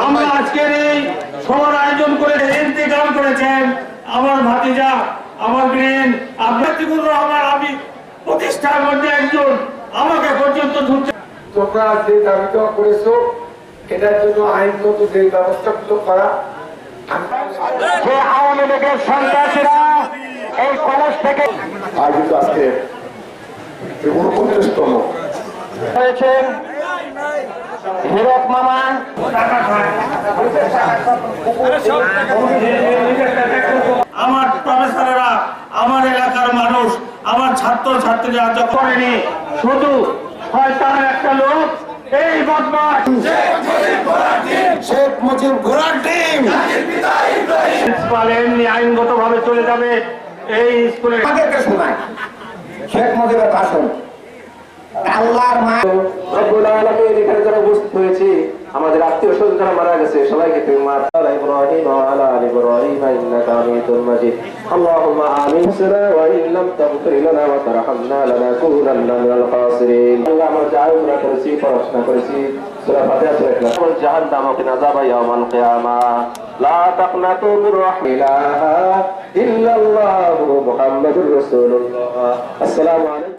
আমরা আজকের এই সবার আয়োজন করে ইন্তেকাল করেছেন আমার ভাতিজা আমার গ্রেন আপনার রহমান আমি প্রতিষ্ঠার মধ্যে একজন আমাকে পর্যন্ত ধরছে তোমরা যে দাবিটা করেছ এটার জন্য আইনগত যে ব্যবস্থাগুলো করা যে আওয়ামী লীগের সন্ত্রাসীরা এই কলেজ থেকে আয়োজিত আজকে উনপঞ্চাশতম হয়েছেন হিরক মামা। আমার প্রফেসরেরা আমার এলাকার মানুষ আমার ছাত্র ছাত্রীরা যখন করেনি শুধু শয়তানের একটা লোক এই বদমাস শেখ মুজিব ঘোড়ার টিম। প্রিন্সিপাল এমনি আইনগত ভাবে চলে যাবে এই স্কুলে। শেখ মুজিবের ভাষণ। আল্লাহর মা আলামিন এখানে যারা উপস্থিত হয়েছে আমাদের আত্মীয় স্বজন যারা মারা গেছে সবাইকে তুমি মার আলা ইব্রাহিম ওয়া আলা আলি ইব্রাহিম ইন্নাকা হামিদুম মাজিদ اللهم آمين سنا وإن لم تغفر لنا وترحمنا لنكونن من الخاسرين আল্লাহ আমরা যা উমরা করেছি পড়াশোনা করেছি সূরা ফাতিহা সূরা ইখলাস আমরা জাহান্নাম ওকে নাযাব ইয়াউমাল কিয়ামা লা তাকনাতু মির রাহমিল্লাহ ইল্লাল্লাহু মুহাম্মাদুর রাসূলুল্লাহ আসসালামু আলাইকুম